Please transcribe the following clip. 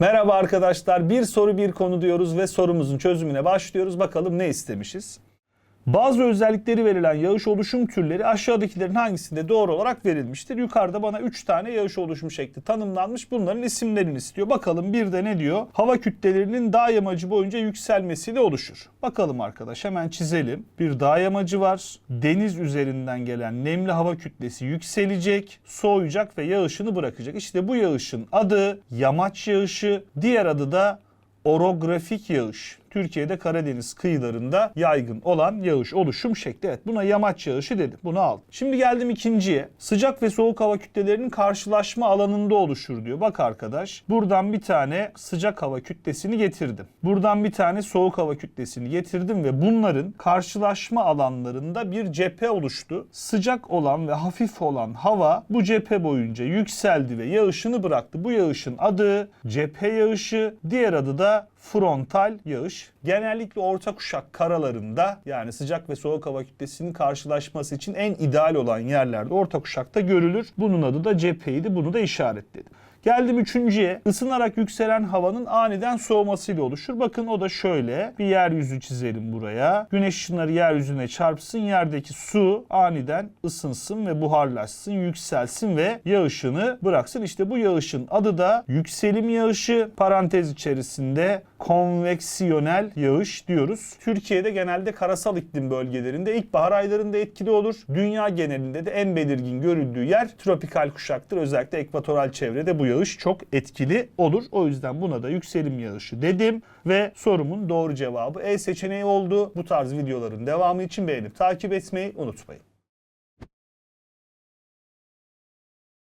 Merhaba arkadaşlar. Bir soru bir konu diyoruz ve sorumuzun çözümüne başlıyoruz. Bakalım ne istemişiz? Bazı özellikleri verilen yağış oluşum türleri aşağıdakilerin hangisinde doğru olarak verilmiştir? Yukarıda bana 3 tane yağış oluşum şekli tanımlanmış. Bunların isimlerini istiyor. Bakalım bir de ne diyor? Hava kütlelerinin dağ yamacı boyunca yükselmesiyle oluşur. Bakalım arkadaş hemen çizelim. Bir dağ yamacı var. Deniz üzerinden gelen nemli hava kütlesi yükselecek, soğuyacak ve yağışını bırakacak. İşte bu yağışın adı yamaç yağışı, diğer adı da orografik yağış. Türkiye'de Karadeniz kıyılarında yaygın olan yağış oluşum şekli. Evet buna yamaç yağışı dedim. Bunu al. Şimdi geldim ikinciye. Sıcak ve soğuk hava kütlelerinin karşılaşma alanında oluşur diyor. Bak arkadaş buradan bir tane sıcak hava kütlesini getirdim. Buradan bir tane soğuk hava kütlesini getirdim ve bunların karşılaşma alanlarında bir cephe oluştu. Sıcak olan ve hafif olan hava bu cephe boyunca yükseldi ve yağışını bıraktı. Bu yağışın adı cephe yağışı, diğer adı da frontal yağış. Genellikle orta kuşak karalarında yani sıcak ve soğuk hava kütlesinin karşılaşması için en ideal olan yerlerde orta kuşakta görülür. Bunun adı da cepheydi. Bunu da işaretledim. Geldim üçüncüye. Isınarak yükselen havanın aniden soğumasıyla oluşur. Bakın o da şöyle. Bir yeryüzü çizelim buraya. Güneş ışınları yeryüzüne çarpsın. Yerdeki su aniden ısınsın ve buharlaşsın, yükselsin ve yağışını bıraksın. İşte bu yağışın adı da yükselim yağışı. Parantez içerisinde konveksiyonel yağış diyoruz. Türkiye'de genelde karasal iklim bölgelerinde ilkbahar aylarında etkili olur. Dünya genelinde de en belirgin görüldüğü yer tropikal kuşaktır. Özellikle ekvatoral çevrede bu yağış çok etkili olur. O yüzden buna da yükselim yağışı dedim ve sorumun doğru cevabı E seçeneği oldu. Bu tarz videoların devamı için beğenip takip etmeyi unutmayın.